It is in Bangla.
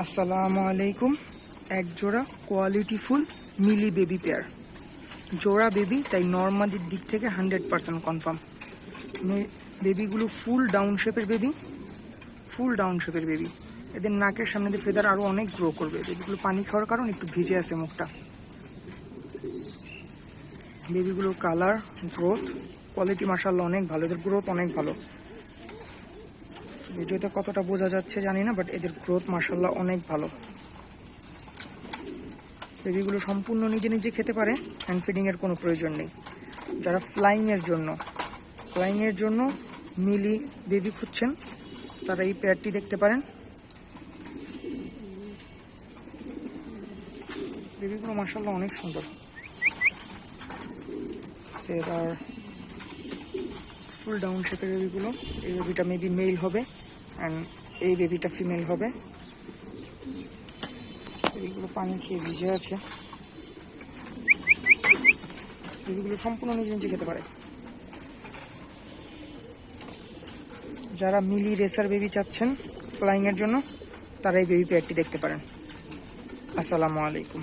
আসসালামু আলাইকুম। এক জোড়া কোয়ালিটি ফুল মিলি বেবি পেয়ার জোড়া বেবি তাই নর্মালির দিক থেকে হান্ড্রেড পার্সেন্ট কনফার্ম বেবিগুলো ফুল ডাউন শেপের বেবি ফুল ডাউন শেপের বেবি এদের নাকের সামনে দিয়ে ফেদার আরও অনেক গ্রো করবে। বেবিগুলো পানি খাওয়ার কারণ একটু ভিজে আছে মুখটা। বেবিগুলো কালার গ্রোথ কোয়ালিটি মার্শাল্লাহ অনেক ভালো। এদের গ্রোথ অনেক ভালো। ভিডিওতে কতটা বোঝা যাচ্ছে জানি না বাট এদের গ্রোথ মার্শাল্লাহ অনেক ভালো। বেবিগুলো সম্পূর্ণ নিজে নিজে খেতে পারে হ্যান্ড ফিডিং এর কোনো প্রয়োজন নেই। যারা ফ্লাইং এর জন্য ফ্লাইং এর জন্য মিলি বেবি খুঁজছেন, তারা এই পেয়ারটি দেখতে পারেন। বেবিগুলো মার্শাল্লাহ অনেক সুন্দর। এবার ফুল ডাউন শেপের বেবিগুলো এই বেবিটা মেবি মেল হবে অ্যান্ড এই বেবিটা ফিমেল হবে। বেবিগুলো পানি খেয়ে ভিজে আছে। বেবিগুলো সম্পূর্ণ নিজে নিজে খেতে পারে। যারা মিলি রেসার বেবি চাচ্ছেন ফ্লাইং এর জন্য, তারা এই বেবি পেয়ারটি দেখতে পারেন। আসসালামু আলাইকুম।